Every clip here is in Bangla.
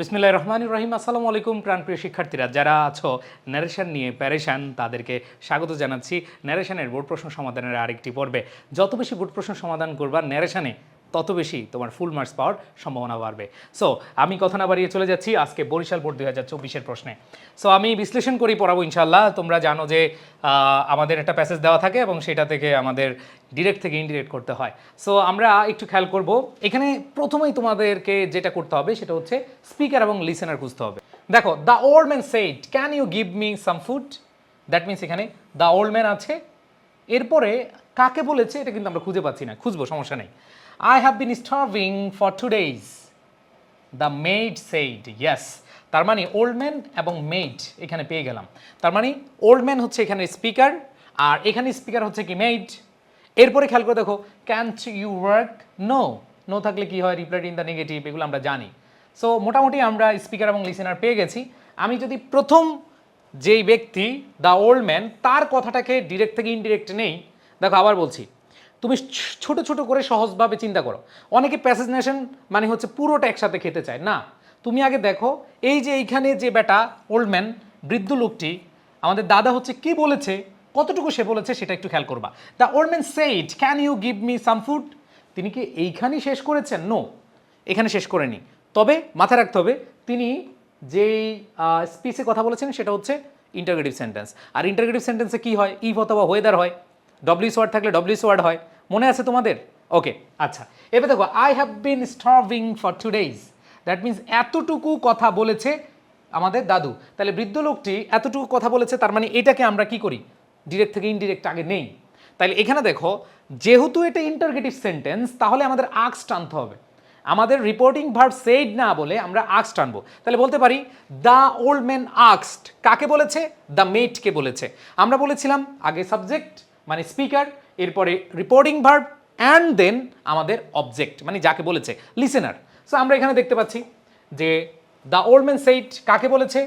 বিসমিল্লাহ রহমান রহিম। আসসালামু আলাইকুম, প্রাণপ্রিয় শিক্ষার্থীরা, যারা আছো ন্যারেশান নিয়ে প্যারেশান তাদেরকে স্বাগত জানাচ্ছি। ন্যারেশানের বোর্ড প্রশ্ন সমাধানের আরেকটি পর্বে। যত বেশি বোর্ড প্রশ্ন সমাধান করবার ন্যারেশনে তত বেশি তোমার ফুল মার্কস পাওয়ার সম্ভাবনা বাড়বে। সো আমি কথা না বাড়িয়ে চলে যাচ্ছি আজকে বরিশাল বোর্ড দুই হাজার চব্বিশের প্রশ্নে। সো আমি বিশ্লেষণ করি, পড়াবো ইনশাল্লাহ তোমরা জানো যে আমাদের একটা প্যাসেজ দেওয়া থাকে এবং সেটা থেকে আমাদের ডিরেক্ট থেকে ইনডিরেক্ট করতে হয়। সো আমরা একটু খেয়াল করব। এখানে প্রথমেই তোমাদেরকে যেটা করতে হবে, সেটা হচ্ছে স্পিকার এবং লিসেনার খুঁজতে হবে। দেখো the old man said can you give me some food that means এখানে দ্য ওল্ড ম্যান আছে এরপরে কাকে বলেছে এটা কিন্তু আমরা খুঁজে পাচ্ছি না, খুঁজবো, সমস্যা নেই। I have been starving for two days the maid said yes তার মানে ওল্ড ম্যান এবং মেড এখানে পেয়ে গেলাম। তার মানে ওল্ড ম্যান হচ্ছে এখানে স্পিকার আর এখানে স্পিকার হচ্ছে কি মেড এরপরে খেয়াল করে দেখো can't you work no no থাকলে কি হয়? রিপ্লাইড ইন দ্য নেগেটিভ এগুলো আমরা জানি। সো মোটামুটি আমরা স্পিকার এবং লিসেনার পেয়ে গেছি। আমি যদি প্রথম যেই ব্যক্তি দ্য ওল্ড ম্যান তার কথাটাকে ডিরেক্ট থেকে ইনডিরেক্ট নেই। দেখো, আবার বলছি, তুমি ছোট ছোট করে সহজভাবে চিন্তা করো। অনেকে প্যাসেজ নেশন মানে হচ্ছে পুরোটা একসাথে খেতে চায়। না, তুমি আগে দেখো, এই যে এইখানে যে বেটা ওল্ড ম্যান বৃদ্ধ লোকটি, আমাদের দাদা হচ্ছে কি বলেছে, কতটুকু সে বলেছে সেটা একটু খেয়াল করবা। The old man said can you give me some food তিনি কি এইখানেই শেষ করেছেন? নো এখানে শেষ করেনি। তবে, মাথায় রাখতে হবে, তিনি যেই স্পিচে কথা বলেছেন সেটা হচ্ছে ইন্টারগ্রেটিভ সেন্টেন্স আর ইন্টারগ্রেটিভ সেন্টেন্সে কি হয়? ইফ অথবা ওয়েদার হয়। ডব্লিউস ওয়ার্ড থাকলে ডব্লিউস ওয়ার্ড হয়। মনে আছে তোমাদের? ওকে আচ্ছা। এবার দেখো I have been starving for two days that means এতটুকু কথা বলেছে আমাদের দাদু। তাহলে বৃদ্ধ লোকটি এতটুকু কথা বলেছে, তার মানে এটাকে আমরা কি করি? ডিরেক্ট থেকে ইনডিরেক্ট আগে নেই। তাহলে এখানে দেখো, যেহেতু এটা ইন্টারগেটিভ সেন্টেন্স তাহলে আমাদের আক্স টানতে হবে। আমাদের রিপোর্টিং ভার্ব সেইড না বলে আমরা আক্স টানবো তাহলে বলতে পারি দ্য ওল্ড ম্যান আক্সড কাকে বলেছে? দ্য মেটকে বলেছে। আমরা বলেছিলাম, আগে সাবজেক্ট মানে স্পিকার এরপরে রিপোর্টিং ভার্ব অ্যান্ড দেন আমাদের অবজেক্ট মানে যাকে বলেছে লিসেনার সো আমরা এখানে দেখতে পাচ্ছি যে দ্য ওল্ড ম্যান সেইড কাকে বলেছে?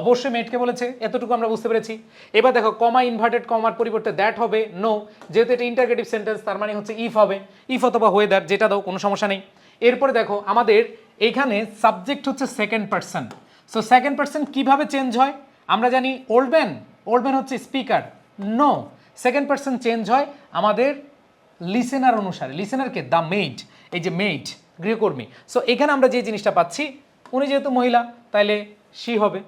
অবশ্যই মেটকে বলেছে, এতটুকু আমরা বুঝতে পেরেছি। এবার দেখো কমা ইনভার্টেড কমার পরিবর্তে দ্যাট হবে নো যেহেতু এটা ইন্টারগেটিভ সেন্টেন্স তার মানে হচ্ছে ইফ হবে। ইফ অথবা ওয়েদার যেটা দাও, কোনো সমস্যা নেই। এরপরে দেখো, আমাদের এখানে সাবজেক্ট হচ্ছে second person so second person কীভাবে চেঞ্জ হয়? আমরা জানি ওল্ড ম্যান ওল্ড ম্যান হচ্ছে speaker no second person change হয় আমাদের লিসেনার অনুসারে। লিসেনারকে দ্য মেড এই যে মেড গৃহকর্মী। সো এখানে আমরা যে জিনিসটা পাচ্ছি, উনি যেহেতু মহিলা, তাইলে সি হবে।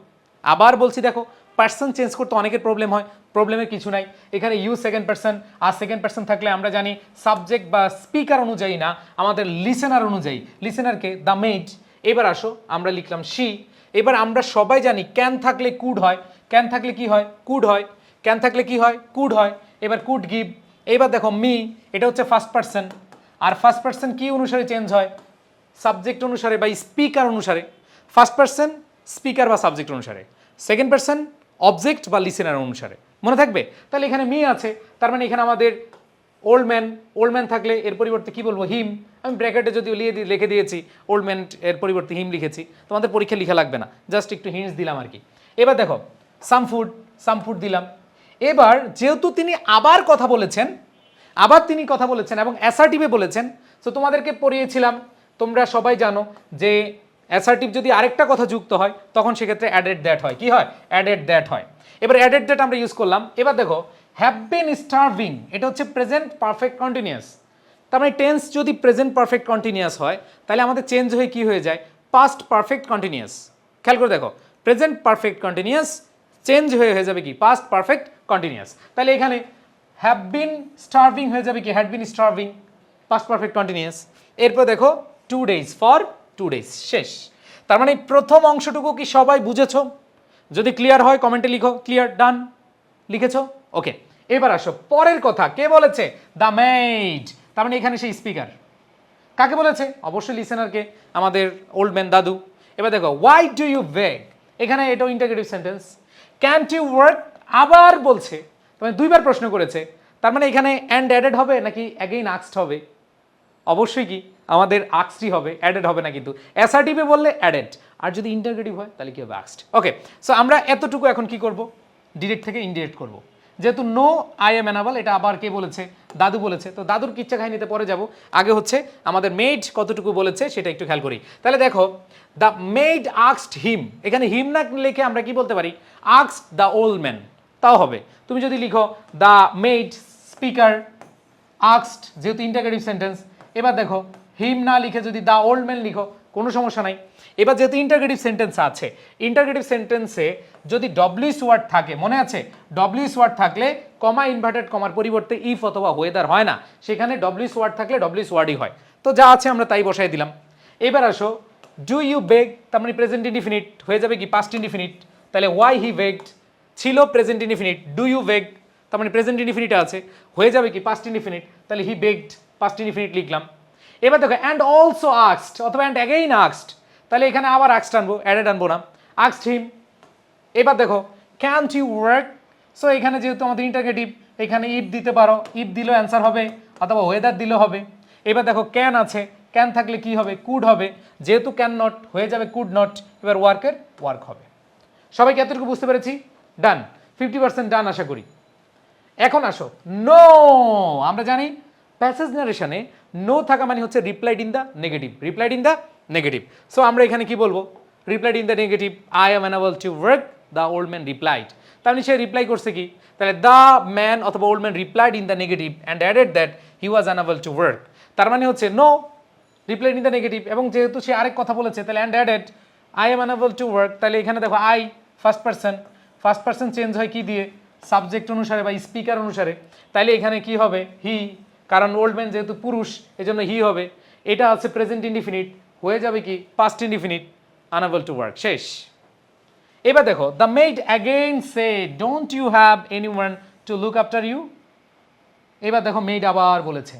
আবার বলছি দেখো পার্সন চেঞ্জ করতে অনেকের প্রবলেম হয় প্রবলেমের কিছু নাই। এখানে ইউ সেকেন্ড পার্সন আর সেকেন্ড পার্সন থাকলে আমরা জানি সাবজেক্ট বা স্পিকার অনুযায়ী না, আমাদের লিসেনার অনুযায়ী। লিসেনারকে দ্য মেড এবার আসো, আমরা লিখলাম সি এবার আমরা সবাই জানি ক্যান থাকলে কুড হয়। ক্যান থাকলে কি হয়? কুড হয়। ক্যান থাকলে কি হয়? কুড হয়। এবার কুড গিভ এবার দেখো মি এটা হচ্ছে ফার্স্ট পার্সন আর ফার্স্ট পার্সন কি অনুসারে চেঞ্জ হয়? সাবজেক্ট অনুসারে বা স্পিকার অনুসারে। ফার্স্ট পার্সন স্পিকার বা সাবজেক্ট অনুসারে। সেকেন্ড পার্সন অবজেক্ট বা লিসেনার অনুসারে। মনে থাকবে? তাহলে এখানে মেয়ে আছে, তার মানে এখানে আমাদের ওল্ড ম্যান ওল্ড ম্যান থাকলে এর পরিবর্তে কি বলব? হিম আমি ব্র্যাকেটে যদি লিখে দি- লিখে দিয়েছি ওল্ড ম্যান এর পরিবর্তে হিম লিখেছি, তোমাদের পরীক্ষা লেখা লাগবে না। জাস্ট একটু হিন্টস দিলাম আর কি। এবার দেখো সাম ফুড সাম ফুড দিলাম। এবার যেহেতু তিনি আবার কথা বলেছেন, আবার তিনি কথা বলেছেন এবং অ্যাসার্টিভে বলেছেন তো তোমাদেরকে পড়িয়েছিলাম। তোমরা সবাই জানো যে অ্যাসার্টিভ যদি আরেকটা কথা যুক্ত হয়, তখন সেক্ষেত্রে অ্যাডেড দ্যাট হয়। কি হয়? অ্যাডেড দ্যাট হয়। এবার অ্যাডেড দ্যাট আমরা ইউজ করলাম। এবার দেখো হ্যাভ বিন স্টার্ভিং এটা হচ্ছে প্রেজেন্ট পারফেক্ট কন্টিনিউয়াস তার মানে টেন্স যদি প্রেজেন্ট পারফেক্ট কন্টিনিউয়াস হয়, তাহলে আমাদের চেঞ্জ হয়ে কি হয়ে যায়? পাস্ট পারফেক্ট কন্টিনিউয়াস খেয়াল করে দেখো প্রেজেন্ট পারফেক্ট কন্টিনিউয়াস চেঞ্জ হয়ে হয়ে যাবে কি? পাস্ট পারফেক্ট কন্টিনিউয়াস তাহলে এখানে হ্যাভ বিন স্টার্ভিং হয়ে যাবে কি? Had been starving past perfect continuous এরপর দেখো two days for two days, শেষ। তার মানে প্রথম অংশটুকু কি সবাই বুঝেছ? যদি ক্লিয়ার হয়, কমেন্টে লিখো। Clear, done. লিখেছো? ওকে, এবার আসো। পরের কথা, কে বলেছে? দ্য মেড তার মানে এখানে সেই স্পিকার। কাকে বলেছে? অবশ্যই লিসেনারকে আমাদের ওল্ড ম্যান দাদু। এবার দেখো ওয়াই ডু ইউ বেগ এখানে এটাও interrogative sentence can't you work আবার বলছে মানে দুইবার প্রশ্ন করেছে। তার মানে এখানে অ্যান্ড অ্যাডেড হবে নাকি অ্যাগেইন আক্সড হবে? অবশ্যই কি? আমাদের আক্সটি হবে অ্যাডেড হবে না কিন্তু। অ্যাসার্টিভে বললে অ্যাডেড আর যদি ইন্টারগ্রেটিভ হয়, তাহলে কি হবে আক্সড ওকে সো আমরা এতটুকু এখন কি করব? ডিরেক্ট থেকে ইনডিরেক্ট করব। যেহেতু নো আই এম অ্যানাবল এটা আবার কে বলেছে? দাদু বলেছে। তো দাদুর কিচ্ছা কাহিনীতে পরে যাব? আগে হচ্ছে আমাদের মেড কতটুকু বলেছে, সেটা একটু খেয়াল করি। তাহলে দেখো দ্য মেড আক্সড হিম এখানে হিম না লিখে আমরা কি বলতে পারি? আক্সড দ্য ওল্ড ম্যান তাও হবে। তুমি যদি লিখো দ্য মেড স্পিকার আক্সড যেহেতু ইন্টারগেটিভ সেন্টেন্স এবার দেখো হিম না লিখে যদি দ্য ওল্ড ম্যান লিখো, কোনো সমস্যা নাই। এবার যেহেতু ইন্টারগেটিভ সেন্টেন্স আছে ইন্টারগেটিভ সেন্টেন্সে যদি ডব্লিউস ওয়ার্ড থাকে, মনে আছে? ডব্লিউস ওয়ার্ড থাকলে কমা ইনভার্টেড কমার পরিবর্তে ইফ অথবা ওয়েদার হয় না। সেখানে ডব্লিউস ওয়ার্ড থাকলে ডব্লিউস ওয়ার্ডই হয়। তো যা আছে আমরা তাই বসাই দিলাম। এবার আসো ডু ইউ বেগ তার মানে প্রেজেন্ট ইনডিফিনিট হয়ে যাবে কি পাস্ট ইনডিফিনিট তাহলে ওয়াই হি বেগড ছিল present indefinite do you beg তার মানে প্রেজেন্ট ইনডিফিনিট আছে। হয়ে যাবে কি পাস্ট ইনডিফিনিট তাহলে হি বেগড পাস্ট ইনডিফিনিট লিখলাম। এবার দেখো অ্যান্ড অলসো আক্সড অথবা অ্যান্ড অ্যাগেইন আক্সড তাহলে এখানে আবার আক্সড আনব অ্যাডেড আনব না। আক্সড হিম এবার দেখো ক্যান্ট ইউ ওয়ার্ক সো এখানে যেহেতু আমাদের ইন্টারগেটিভ এখানে ইফ দিতে পারো ইফ দিলেও অ্যান্সার হবে, অথবা ওয়েদার দিলেও হবে। এবার দেখো ক্যান আছে ক্যান থাকলে কি হবে? কুড হবে। যেহেতু ক্যান নট হয়ে যাবে কুড নট এবার ওয়ার্কের ওয়ার্ক হবে। সবাইকে এতটুকু বুঝতে পেরেছি? ডান ফিফটি পার্সেন্ট ডান আশা করি। এখন আসো। নো আমরা জানি প্যাসেজ নারেশনে নো থাকা মানে হচ্ছে replied in the negative replied in the negative so আমরা এখানে কি বলব? Replied in the negative I am unable to work the old man replied তার মানে সে রিপ্লাই করছে কি? তাহলে দ্য ম্যান অথবা old man replied in the negative and added that he was unable to work তার মানে হচ্ছে no replied in the negative এবং যেহেতু সে আরেক কথা বলেছে, তাহলে and added I am unable to work তাহলে এখানে দেখো I first person first person change হয় কি দিয়ে? সাবজেক্ট অনুসারে বা স্পিকার অনুসারে। তাইলে এখানে কি হবে? হি কারণ ওল্ড ম্যান যেহেতু পুরুষ, এজন্য হি হবে। এটা আছে প্রেজেন্ট ইনডিফিনিট হয়ে যাবে কি? Past indefinite unable to work শেষ। এবার দেখো the maid again said don't you have anyone to look after you এবার দেখো মেড আবার বলেছে।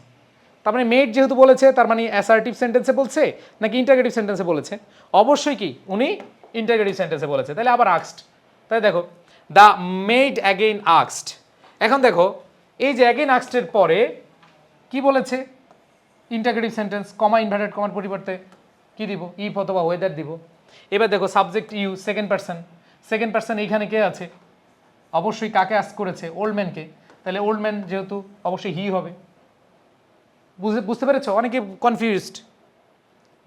তার মানে মেড যেহেতু বলেছে, তার মানে অ্যাসার্টিভ সেন্টেন্সে বলছে, নাকি ইন্টারগেটিভ সেন্টেন্সে বলেছে? অবশ্যই কি, উনি ইন্টারগেটিভ সেন্টেন্সে বলেছে। তাহলে আবার আক্সড তাই দেখো দ্য মেড অ্যাগেইন আক্সড এখন দেখো, এই যে অ্যাগেইন আক্সডের পরে কি বলেছে? ইন্টারগেটিভ সেন্টেন্স কমা ইনভার্টেড কমার পরিবর্তে কি দিব? ইফ অথবা ওয়েদার দিব। এবার দেখো subject you second person second person এইখানে কে আছে? অবশ্যই কাকে আস করেছে? ওল্ড ম্যানকে তাহলে ওল্ড ম্যান যেহেতু অবশ্যই হি হবে। বুঝতে বুঝতে পেরেছ? অনেকে কনফিউজড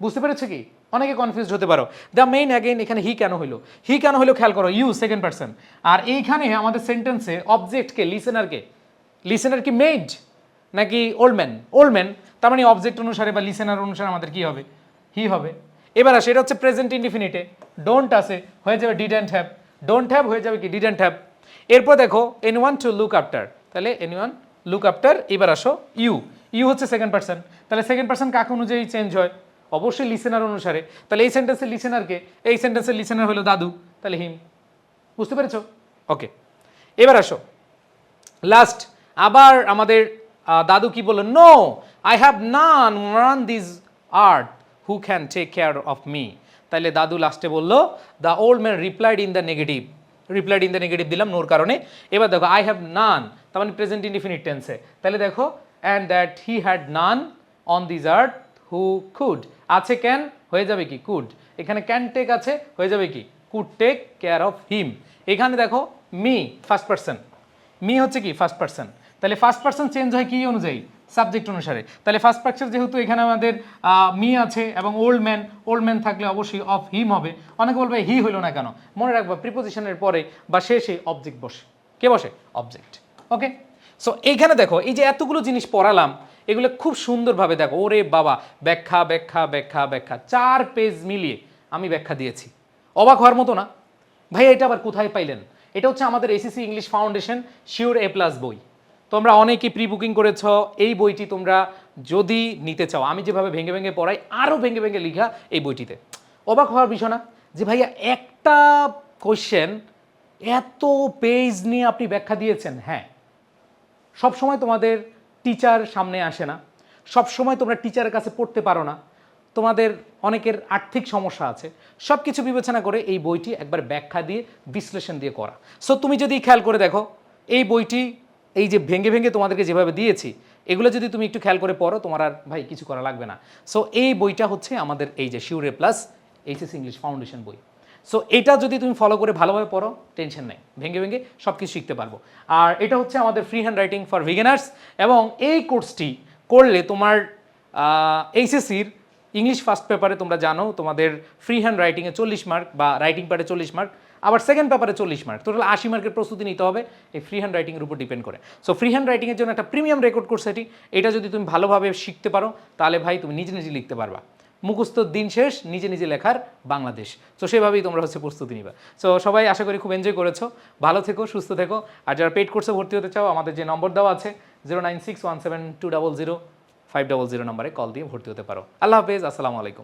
বুঝতে পেরেছ কি? অনেকে কনফিউজড হতে পারো। দ্য মেইন অ্যাগেইন এখানে হি কেন হইল? হি কেন হইল খেয়াল করো ইউ সেকেন্ড পার্সন আর এইখানে আমাদের সেন্টেন্সে অবজেক্টকে লিসেনারকে লিসেনার কি। মেড নাকি ওল্ড ম্যান ওল্ড ম্যান তার মানে অবজেক্ট অনুসারে বা লিসেনার অনুসারে আমাদের কি হবে? হি হবে। এবার আসে, এটা হচ্ছে প্রেজেন্ট ইনডিফিনিটে ডোন্ট আসে, হয়ে যাবে ডিডেন্ট হ্যাভ ডোন্ট হ্যাভ হয়ে যাবে কি? ডিডেন্ট হ্যাভ এরপর দেখো any one to look after তাহলে এনি ওয়ান লুক আফটার এবার আসো ইউ ইউ হচ্ছে সেকেন্ড পার্সন তাহলে সেকেন্ড পার্সন কাকে অনুযায়ী চেঞ্জ হয়? অবশ্যই লিসেনার অনুসারে। তাহলে এই সেন্টেন্সের লিসেনারকে এই সেন্টেন্সের লিসেনার হলো দাদু। তাহলে হিম বুঝতে পেরেছ? ওকে এবার আসো। লাস্ট আবার আমাদের দাদু কি বলল? No I have none on this earth who can take care of me তাহলে দাদু লাস্টে বলল the old man replied in the negative replied in the negative দিলাম নোর কারণে। এবার দেখো আই হ্যাভ নান তার মানে প্রেজেন্ট ইনডিফিনিট টেন্সে তাহলে দেখো and that he had none on this earth who could আছে ক্যান হয়ে যাবে কি? কুড এখানে ক্যান টেক আছে, হয়ে যাবে কি? Could take care of him এখানে দেখো মি ফার্স্ট পার্সন মি হচ্ছে কি? ফার্স্ট পার্সন তাহলে ফার্স্ট পার্সন চেঞ্জ হয় কি অনুযায়ী? সাবজেক্ট অনুসারে। তাহলে ফার্স্ট পার্সন যেহেতু এখানে আমাদের মি আছে এবং ওল্ড ম্যান ওল্ড ম্যান থাকলে অবশ্যই অফ হিম হবে। অনেকে বলবে হি হইল না কেন? মনে রাখবা প্রিপোজিশনের পরে বা শেষে অবজেক্ট বসে। কে বসে? অবজেক্ট ওকে সো এইখানে দেখো, এই যে এতগুলো জিনিস পড়ালাম, এগুলো খুব সুন্দরভাবে দেখো, ওরে বাবা, ব্যাখ্যা ব্যাখ্যা ব্যাখ্যা ব্যাখ্যা, চার পেজ মিলিয়ে আমি ব্যাখ্যা দিয়েছি। অবাক হওয়ার মতো না? ভাই এটা আবার কোথায় পাইলেন? এটা হচ্ছে আমাদের ACC English foundation sure A plus বই। তোমরা অনেকে প্রি বুকিং করেছ, এই বইটি তোমরা যদি নিতে চাও, আমি যেভাবে ভেঙে ভেঙে পড়াই আরও ভেঙে ভেঙে লিখা এই বইটিতে। অবাক হওয়ার বিষয় না যে ভাইয়া একটা কোশ্চেন এত পেজ নিয়ে আপনি ব্যাখ্যা দিয়েছেন। হ্যাঁ সব সময় তোমাদের টিচার সামনে আসে না সব সময় তোমরা টিচারের কাছে পড়তে পারো না, তোমাদের অনেকের আর্থিক সমস্যা আছে। সব কিছু বিবেচনা করে এই বইটি একবার ব্যাখ্যা দিয়ে, বিশ্লেষণ দিয়ে করা। সো তুমি যদি খেয়াল করে দেখো, এই বইটি এই যে ভেঙে ভেঙে তোমাদেরকে যেভাবে দিয়েছি, এগুলো যদি তুমি একটু খেয়াল করে পড়ো, তোমার আর ভাই কিছু করা লাগবে না। সো এই বইটা হচ্ছে আমাদের এই যে sure plus HS English foundation বই। সো এটা যদি তুমি ফলো করে ভালোভাবে পড়ো টেনশন নেই। ভেঙে ভেঙে সব কিছু শিখতে পারব। আর এটা হচ্ছে আমাদের free hand writing for beginners এবং এই কোর্সটি করলে তোমার এইচএসির ইংলিশ ফার্স্ট পেপারে তোমরা জানো, তোমাদের ফ্রি হ্যান্ড রাইটিংয়ে চল্লিশ মার্ক বা রাইটিং পার্টে চল্লিশ মার্ক আবার সেকেন্ড পেপারে চল্লিশ মার্ক টোটাল আশি মার্কের প্রস্তুতি নিতে হবে। এই ফ্রি হ্যান্ড রাইটিংয়ের উপর ডিপেন্ড করে। সো ফ্রি হ্যান্ড রাইটিংয়ের জন্য একটা প্রিমিয়াম রেকর্ড কোর্স এটি এটা যদি তুমি ভালোভাবে শিখতে পারো, তাহলে ভাই তুমি নিজে নিজে লিখতে পারবা। মুখস্থ দিন শেষ, নিজে নিজে লেখার বাংলাদেশ। তো সেভাবেই তোমরা হচ্ছে প্রস্তুতি নিবা। সো সবাই আশা করি খুব এনজয় করেছ। ভালো থেকো, সুস্থ থেকো। আর যারা পেড কোর্সে ভর্তি হতে চাও, আমাদের যে নম্বর দেওয়া আছে zero nine six one seven two double zero five double zero নম্বরে কল দিয়ে ভর্তি হতে পারো। আল্লাহ হাফেজ, আসসালামু আলাইকুম।